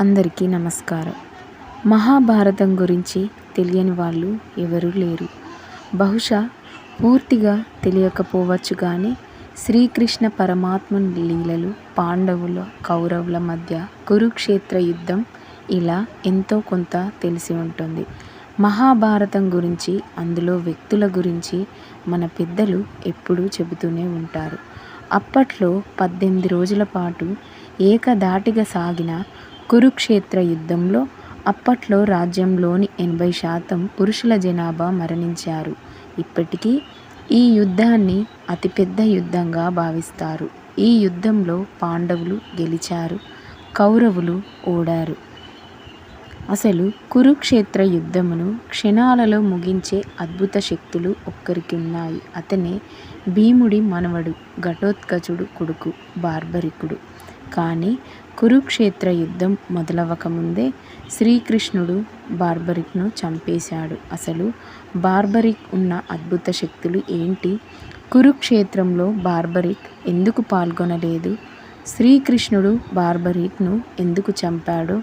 అందరికీ నమస్కారం. మహాభారతం గురించి తెలియని వాళ్ళు ఎవరూ లేరు. బహుశా పూర్తిగా తెలియకపోవచ్చు కానీ శ్రీకృష్ణ పరమాత్ముని లీలలు పాండవుల కౌరవుల మధ్య కురుక్షేత్ర యుద్ధం ఇలా ఎంతో కొంత తెలిసి ఉంటుంది. మహాభారతం గురించి అందులో వ్యక్తుల గురించి మన పెద్దలు ఎప్పుడూ చెబుతూనే ఉంటారు. అప్పట్లో పద్దెనిమిది రోజుల పాటు ఏకధాటిగా సాగిన కురుక్షేత్ర యుద్ధంలో అప్పట్లో రాజ్యంలోని ఎనభై శాతం పురుషుల జనాభా మరణించారు. ఇప్పటికీ ఈ యుద్ధాన్ని అతిపెద్ద యుద్ధంగా భావిస్తారు. ఈ యుద్ధంలో పాండవులు గెలిచారు కౌరవులు ఓడారు. అసలు కురుక్షేత్ర యుద్ధమును క్షణాలలో ముగించే అద్భుత శక్తులు ఒక్కరికి ఉన్నాయి అతనే భీముడి మనవడు ఘటోత్కచుడు కొడుకు బార్బరికుడు. కానీ కురుక్షేత్ర యుద్ధం మొదలవకముందే శ్రీకృష్ణుడు బార్బరిక్ను చంపేశాడు. అసలు బార్బరిక్ ఉన్న అద్భుత శక్తులు ఏంటి? కురుక్షేత్రంలో బార్బరిక్ ఎందుకు పాల్గొనలేదు? శ్రీకృష్ణుడు బార్బరిక్ను ఎందుకు చంపాడో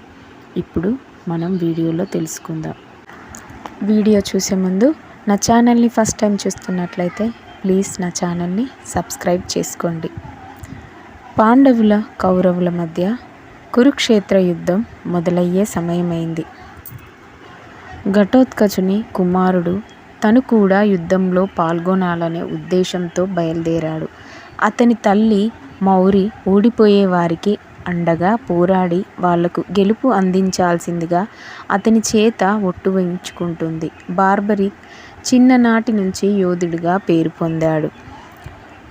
ఇప్పుడు మనం వీడియోలో తెలుసుకుందాం. వీడియో చూసే ముందు నా ఛానల్ని ఫస్ట్ టైం చూస్తున్నట్లయితే ప్లీజ్ నా ఛానల్ని సబ్స్క్రైబ్ చేసుకోండి. పాండవుల కౌరవుల మధ్య కురుక్షేత్ర యుద్ధం మొదలయ్యే సమయమైంది. ఘటోత్కచుని కుమారుడు తను కూడా యుద్ధంలో పాల్గొనాలనే ఉద్దేశంతో బయలుదేరాడు. అతని తల్లి మౌరి ఓడిపోయే వారికి అండగా పోరాడి వాళ్ళకు గెలుపు అందించాల్సిందిగా అతని చేత ఒట్టు వేయించుకుంటుంది. బార్బరిక్ చిన్ననాటి నుంచి యోధుడిగా పేరు పొందాడు.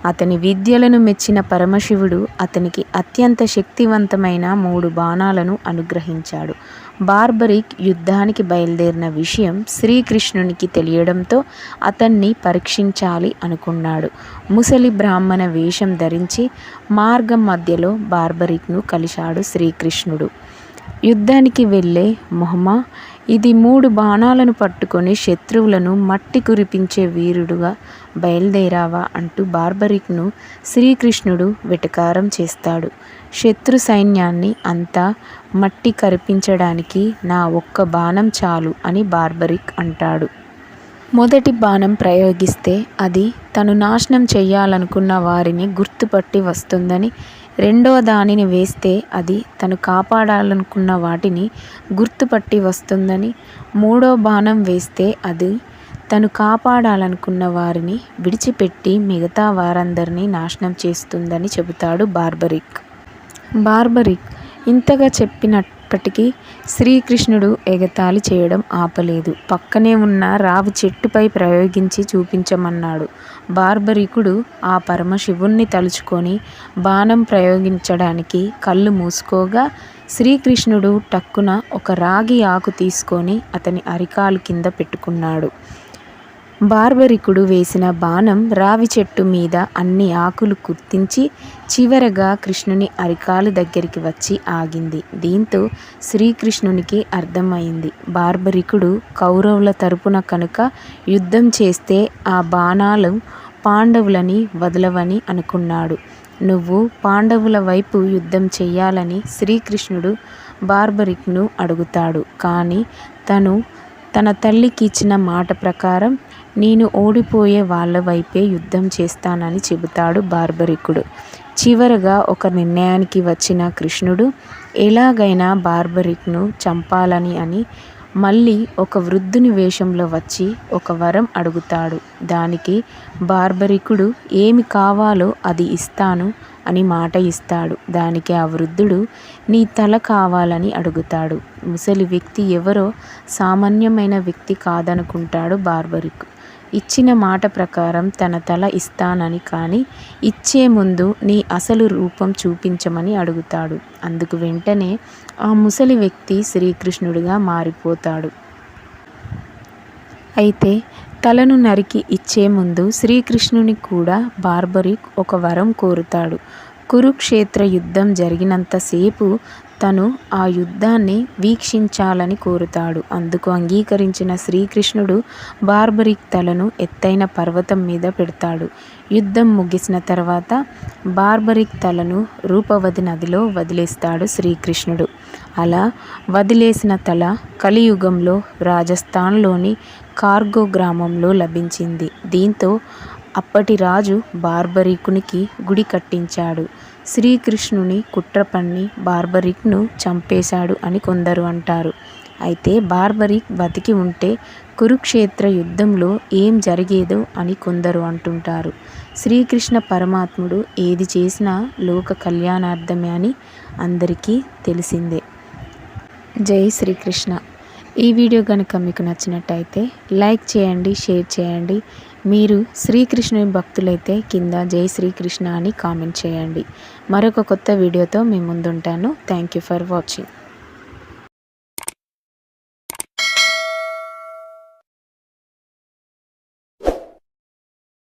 అతని విద్యలను మెచ్చిన పరమశివుడు అతనికి అత్యంత శక్తివంతమైన మూడు బాణాలను అనుగ్రహించాడు. బార్బరిక్ యుద్ధానికి బయలుదేరిన విషయం శ్రీకృష్ణునికి తెలియడంతో అతన్ని పరీక్షించాలి అనుకున్నాడు. ముసలి బ్రాహ్మణ వేషం ధరించి మార్గం మధ్యలో బార్బరిక్ను కలిశాడు శ్రీకృష్ణుడు. యుద్ధానికి వెళ్ళే మొహమా ఇది మూడు బాణాలను పట్టుకొని శత్రువులను మట్టి కురిపించే వీరుడుగా బయలుదేరావా అంటూ బార్బరిక్ను శ్రీకృష్ణుడు వెటకారం చేస్తాడు. శత్రు సైన్యాన్ని అంతా మట్టి కరిపించడానికి నా ఒక్క బాణం చాలు అని బార్బరిక్ అంటాడు. మొదటి బాణం ప్రయోగిస్తే అది తను నాశనం చేయాలనుకున్న వారిని గుర్తుపట్టి వస్తుందని రెండవ దానిని వేస్తే అది తను కాపాడాలనుకున్న వాటిని గుర్తుపట్టి వస్తుందని మూడో బాణం వేస్తే అది తను కాపాడాలనుకున్న వారిని విడిచిపెట్టి మిగతా వారందరినీ నాశనం చేస్తుందని చెబుతాడు బార్బరిక్. బార్బరిక్ ఇంతగా అయినప్పటికీ శ్రీకృష్ణుడు ఎగతాళి చేయడం ఆపలేదు. పక్కనే ఉన్న రావి చెట్టుపై ప్రయోగించి చూపించమన్నాడు. బార్బరికుడు ఆ పరమశివుణ్ణి తలుచుకొని బాణం ప్రయోగించడానికి కళ్ళు మూసుకోగా శ్రీకృష్ణుడు టక్కున ఒక రాగి ఆకు తీసుకొని అతని అరికాలు కింద పెట్టుకున్నాడు. బార్బరికుడు వేసిన బాణం రావి చెట్టు మీద అన్ని ఆకులు గుర్తించి చివరగా కృష్ణుని అరికాలు దగ్గరికి వచ్చి ఆగింది. దీంతో శ్రీకృష్ణునికి అర్థమైంది. బార్బరికుడు కౌరవుల తరపున కనుక యుద్ధం చేస్తే ఆ బాణాలు పాండవులని వదలవని అనుకున్నాడు. నువ్వు పాండవుల వైపు యుద్ధం చెయ్యాలని శ్రీకృష్ణుడు బార్బరిక్ను అడుగుతాడు. కానీ తను తన తల్లికి ఇచ్చిన మాట ప్రకారం నేను ఓడిపోయే వాళ్ళ వైపే యుద్ధం చేస్తానని చెబుతాడు బార్బరికుడు. చివరగా ఒక నిర్ణయానికి వచ్చిన కృష్ణుడు ఎలాగైనా బార్బరిక్ను చంపాలని అని మళ్ళీ ఒక వృద్ధుని వేషంలో వచ్చి ఒక వరం అడుగుతాడు. దానికి బార్బరికుడు ఏమి కావాలో అది ఇస్తాను అని మాట ఇస్తాడు. దానికి ఆ వృద్ధుడు నీ తల కావాలని అడుగుతాడు. ముసలి వ్యక్తి ఎవరో సామాన్యమైన వ్యక్తి కాదనుకుంటాడు బార్బరిక్. ఇచ్చిన మాట ప్రకారం తన తల ఇస్తానని కానీ ఇచ్చే ముందు నీ అసలు రూపం చూపించమని అడుగుతాడు. అందుకు వెంటనే ఆ ముసలి వ్యక్తి శ్రీకృష్ణుడిగా మారిపోతాడు. అయితే తలను నరికి ఇచ్చే ముందు శ్రీకృష్ణుని కూడా బార్బరిక్ ఒక వరం కోరుతాడు. కురుక్షేత్ర యుద్ధం జరిగినంతసేపు తను ఆ యుద్ధాన్ని వీక్షించాలని కోరుతాడు. అందుకు అంగీకరించిన శ్రీకృష్ణుడు బార్బరిక్ తలను ఎత్తైన పర్వతం మీద పెడతాడు. యుద్ధం ముగిసిన తర్వాత బార్బరిక్ తలను రూపవతి నదిలో వదిలేస్తాడు శ్రీకృష్ణుడు. అలా వదిలేసిన తల కలియుగంలో రాజస్థాన్లోని కార్గో గ్రామంలో లభించింది. దీంతో అప్పటి రాజు బార్బరీకునికి గుడి కట్టించాడు. శ్రీకృష్ణుని కుట్ర పన్ని బార్బరిక్ను చంపేశాడు అని కొందరు అంటారు. అయితే బార్బరిక్ బతికి ఉంటే కురుక్షేత్ర యుద్ధంలో ఏం జరిగేదో అని కొందరు అంటుంటారు. శ్రీకృష్ణ పరమాత్ముడు ఏది చేసినా లోక కళ్యాణార్థమే అని అందరికీ తెలిసిందే. జై శ్రీకృష్ణ. ఈ వీడియో కనుక మీకు నచ్చినట్టయితే లైక్ చేయండి షేర్ చేయండి. మీరు శ్రీకృష్ణుని భక్తులైతే కింద జై శ్రీకృష్ణ అని కామెంట్ చేయండి. మరొక కొత్త వీడియోతో మీ ముందుంటాను. Thank you for watching